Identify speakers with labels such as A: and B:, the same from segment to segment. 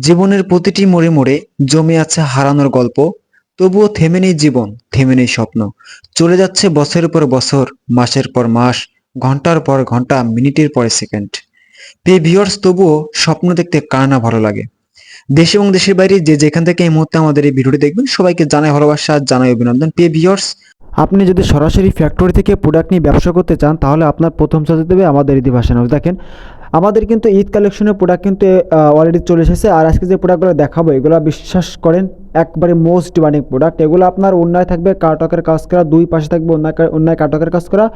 A: জীবনের প্রতিটি মোড়ে মোড়ে জমে আছে হারানোর গল্প, তবুও থেমে নেই জীবন, থেমে নেই স্বপ্ন। চলে যাচ্ছে বছরের পর বছর, মাসের পর মাস, ঘণ্টার পর ঘণ্টা, মিনিটের পর সেকেন্ড। পে ভিউয়ার্স তবুও স্বপ্ন দেখতে কার না ভালো লাগে? দেশ এবং দেশের বাইরে যে যেখান থেকে এই মুহূর্তে আমাদের এই ভিডিওটি দেখবেন, সবাইকে জানাই ভালোবাসা, জানাই অভিনন্দন। পে ভিউয়ার্স আপনি যদি সরাসরি ফ্যাক্টরি থেকে প্রোডাক্ট নিয়ে ব্যবসা করতে চান, তাহলে আপনার প্রথম সাজে দেবে আমাদের ইতি ভাষা হাউস দেখেন আমাদের কিন্তু ঈদ কালেকশনের প্রোডাক্ট কিন্তু অলরেডি চলে এসেছে। আর আজকে যে প্রোডাক্টগুলো দেখাবো, এগুলো বিশ্বাস করেন, একবারে মোস্ট ডিমান্ডিং প্রোডাক্ট এগুলো আপনার অন্যায় থাকবে কাটকের কাজ করা, দুই পাশে থাকবে অন্যায় অন্যায় কাটকের কাজ করা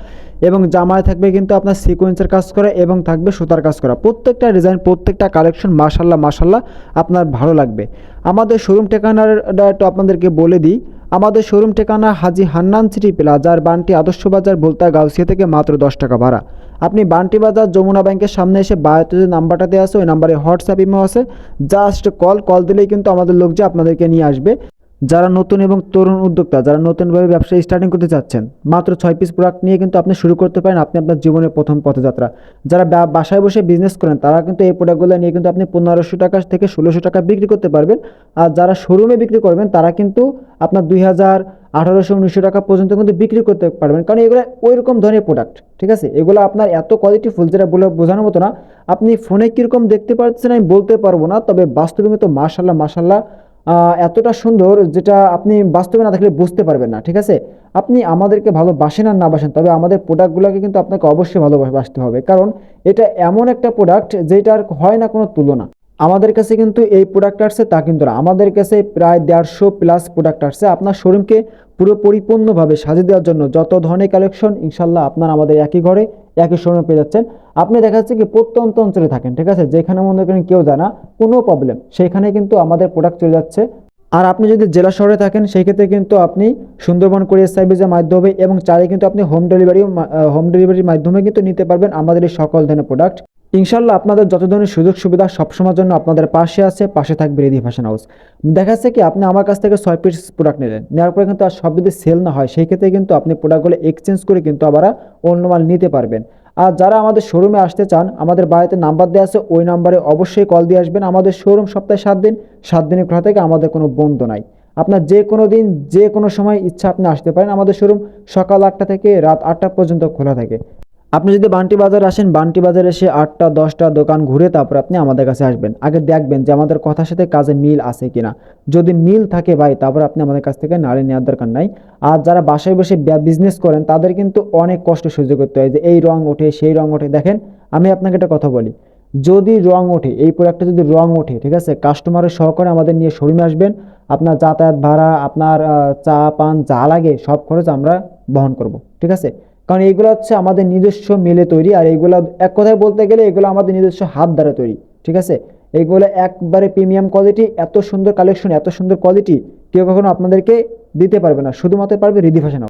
A: এবং জামায় থাকবে কিন্তু আপনার সিকোয়েন্সের কাজ করা এবং থাকবে সুতার কাজ করা। প্রত্যেকটা ডিজাইন প্রত্যেকটা কালেকশন মাশাল্লাহ মাশাল্লাহ আপনার ভালো লাগবে। আমাদের শোরুম ঠিকানাটা একটু আপনাদেরকে বলে দিই। আমাদের শোরুম ঠিকানা হাজি হান্নান সিটি প্লাজার বানটি আদর্শ বাজার বলতা গাউসিয়া থেকে মাত্র দশ টাকা ভাড়া। আপনি বান্টি বাজার যমুনা ব্যাংকের সামনে এসে বায়োতে যে নাম্বারটা দেওয়া আছে, ওই নাম্বারে হোয়াটসঅ্যাপ ইমো আছে। জাস্ট কল কল দিলেই কিন্তু আমাদের লোক যে আপনাদেরকে নিয়ে আসবে। যারা নতুন এবং তরুণ উদ্যোক্তা যারা নতুনভাবে ব্যবসা স্টার্টিং করতে চাচ্ছেন মাত্র ছয় পিস প্রোডাক্ট নিয়ে কিন্তু আপনি শুরু করতে পারেন আপনি আপনার জীবনের প্রথম পথযাত্রা। যারা বাসায় বসে বিজনেস করেন তারা কিন্তু এই প্রোডাক্টগুলো নিয়ে কিন্তু আপনি পনেরোশো টাকা থেকে ষোলোশো টাকা বিক্রি করতে পারবেন। আর যারা শোরুমে বিক্রি করবেন তারা কিন্তু আপনার দুই হাজার আঠারোশো উনিশশো টাকা পর্যন্ত কিন্তু বিক্রি করতে পারবেন। কারণ এগুলো ওই রকম ধরনের প্রোডাক্ট ঠিক আছে? এগুলো আপনার এত কোয়ালিটি ফুল যেটা বলে বোঝানোর মতো না। আপনি ফোনে কীরকম দেখতে পাচ্ছেন আমি বলতে পারব না তবে বাস্তবে কিন্তু মাশাল্লাহ মাশাল্লাহ আহ, এতটা সুন্দর যেটা আপনি বাস্তবে না থাকলে বুঝতে পারবেন না, ঠিক আছে? আপনি আমাদেরকে ভালোবাসেন আর না বাসেন, তবে আমাদের প্রোডাক্টগুলোকে কিন্তু আপনাকে অবশ্যই ভালোবাসতে হবে, কারণ এটা এমন একটা প্রোডাক্ট যেটার হয় না কোনো তুলনা। আমাদের কাছে কিন্তু এই প্রোডাক্ট আসছে তা কিন্তু না। আমাদের কাছে প্রায় দেড়শো প্লাস প্রোডাক্ট আসছে। আপনার শোরুমকে পুরো পরিপূর্ণভাবে সাজিয়ে দেওয়ার জন্য যত ধরনের কালেকশন ইনশাল্লাহ আপনার আমাদের একই ঘরে, একই সময় পেয়ে যাচ্ছেন। আপনি দেখা যাচ্ছে কি প্রত্যন্ত অঞ্চলে থাকেন, ঠিক আছে? যেখানে মনে করেন কেউ জানা কোনো প্রবলেম সেইখানে কিন্তু আমাদের প্রোডাক্ট চলে যাচ্ছে। আর আপনি যদি জেলা শহরে থাকেন সেই ক্ষেত্রে কিন্তু আপনি সুন্দরবন, কোরিয়ার সার্ভিসের মাধ্যমে এবং চাইলে কিন্তু আপনি হোম ডেলিভারি হোম ডেলিভারির মাধ্যমে কিন্তু নিতে পারবেন আমাদের এই সকল ধরনের প্রোডাক্ট ইনশাল্লাহ আপনাদের যত ধরনের সুযোগ সুবিধা সবসময়ের জন্য আপনাদের পাশে আছে, পাশে থাকবে রেডি ফ্যাশন হাউস দেখা যাচ্ছে কি, আপনি আমার কাছ থেকে ছয় পিস প্রোডাক্ট নিলেন। নেওয়ার পরে কিন্তু আর সব যদি সেল না হয় সেই ক্ষেত্রে কিন্তু আপনি প্রোডাক্টগুলো এক্সচেঞ্জ করে কিন্তু আবার অন্য মাল নিতে পারবেন। আর যারা আমাদের শোরুমে আসতে চান, আমাদের বাড়িতে নাম্বার দেওয়া আছে, ওই নাম্বারে অবশ্যই কল দিয়ে আসবেন। আমাদের শোরুম সপ্তাহে সাত দিন, সাত দিনের খোলা থেকে আমাদের কোনো বন্ধ নাই। আপনার যে কোনো দিন, যে কোনো সময় ইচ্ছা আপনি আসতে পারেন। আমাদের শোরুম সকাল আটটা থেকে রাত আটটা পর্যন্ত খোলা থাকে। আপনি যদি বান্টি বাজার আসেন, বান্টি বাজার এসে আটটা, দশটা দোকান ঘুরে তারপর আপনি আমাদের কাছে আসবেন। আগে দেখবেন যে আমাদের কথার সাথে কাজে মিল আছে কিনা। যদি মিল থাকে ভাই, তারপর আপনি আমাদের কাছ থেকে নাড়ে নেওয়ার দরকার নাই। আর যারা বাসায় বসে বিজনেস করেন, তাদের কিন্তু অনেক কষ্ট সহ্য করতে হয় যে এই রং ওঠে, সেই রং ওঠে। দেখেন, আমি আপনাকে একটা কথা বলি, যদি রং ওঠে, এই প্রোডাক্টে যদি রং ওঠে, ঠিক আছে? কাস্টমারের সহকারে আমাদের নিয়ে শোরুমে আসবেন, আপনার যাতায়াত ভাড়া, আপনার চা, পান যা লাগে, সব খরচ আমরা বহন করব, ঠিক আছে? কারণ এইগুলো হচ্ছে আমাদের নিজস্ব মিলে তৈরি, আর এইগুলো এক কথায় বলতে গেলে এগুলো আমাদের নিজস্ব হাত দ্বারা তৈরি, ঠিক আছে? এইগুলো একবারে প্রিমিয়াম কোয়ালিটি এত সুন্দর কালেকশন এত সুন্দর কোয়ালিটি কেউ কখনো আপনাদেরকে দিতে পারবে না, শুধুমাত্র পারবে রিদি ফ্যাশন